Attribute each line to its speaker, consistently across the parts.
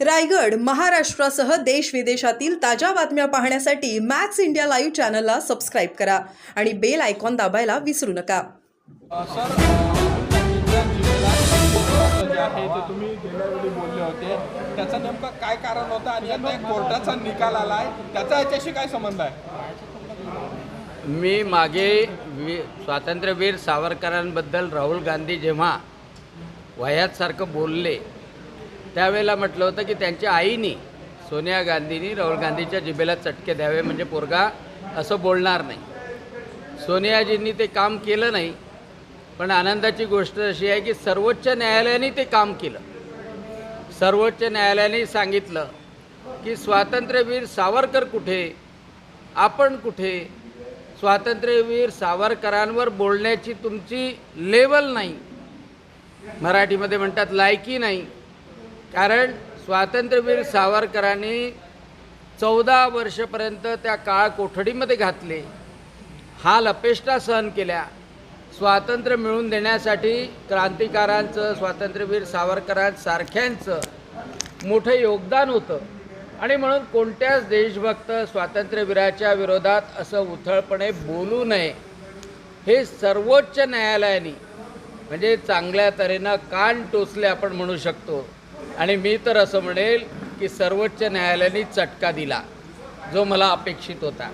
Speaker 1: रायगड महाराष्ट्रासह देश विदेशातील ताज्या बातम्या पाहण्यासाठी मॅक्स इंडिया लाईव्ह चॅनलला सबस्क्राईब करा आणि बेल आयकॉन दाबायला विसरू नका.
Speaker 2: तुम्ही बोलले होते त्याचं नेमकं काय कारण होतं आणि आता एक कोर्टाचा निकाल आला आहे त्याचा याच्याशी काय संबंध आहे
Speaker 3: मी मागे वि स्वातंत्र्यवीर सावरकरांबद्दल राहुल गांधी जेव्हा वयातसारखं बोलले त्यावेळेला म्हटलं होतं की त्यांच्या आईनी सोनिया गांधींनी राहुल गांधीच्या जिभेला चटके द्यावे म्हणजे पोरगा असं बोलणार नाही. सोनियाजींनी ते काम केलं नाही पण आनंदाची गोष्ट अशी आहे की सर्वोच्च न्यायालयाने ते काम केलं. सर्वोच्च न्यायालयाने सांगितलं की स्वातंत्र्यवीर सावरकर कुठे? आपण कुठे? स्वातंत्र्यवीर सावरकरांवर बोलण्याची तुमची लेवल नाही. मराठीमध्ये म्हणतात लायकी नाही. कारण स्वातंत्र्यवीर सावरकरांनी चौदा वर्षपर्यंत त्या काळ कोठडीमध्ये घातले. हाल अपेष्टा सहन केल्या. स्वातंत्र्य मिळवून देण्यासाठी क्रांतिकारांचं स्वातंत्र्यवीर सावरकरांसारख्यांचं मोठं योगदान होतं. आणि म्हणून कोणत्याच देशभक्त स्वातंत्र्यवीराच्या विरोधात असं उथळपणे बोलू नये. हे सर्वोच्च न्यायालयाने म्हणजे चांगल्या तऱ्हेनं कान टोचले आपण म्हणू शकतो. आणि मी तर असं म्हणेल की सर्वोच्च न्यायालयाने चटका दिला जो मला अपेक्षित होता.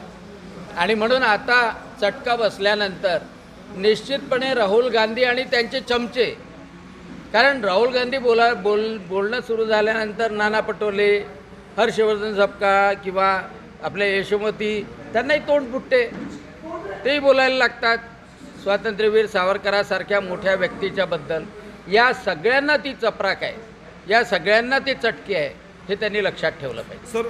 Speaker 3: आणि म्हणून आता चटका बसल्यानंतर निश्चितपणे राहुल गांधी आणि त्यांचे चमचे. कारण राहुल गांधी बोला बोल बोलणं सुरू झाल्यानंतर नाना पटोले हर्षवर्धन झपका किंवा आपल्या यशोमती त्यांनाही तोंड फुटते. तेही बोलायला लागतात. स्वातंत्र्यवीर सावरकरासारख्या मोठ्या व्यक्तीच्याबद्दल या सगळ्यांना ती चपराक आहे. या सगळ्यांना ती चटकी आहे हे त्यांनी लक्षात ठेवलं पाहिजे.
Speaker 4: सर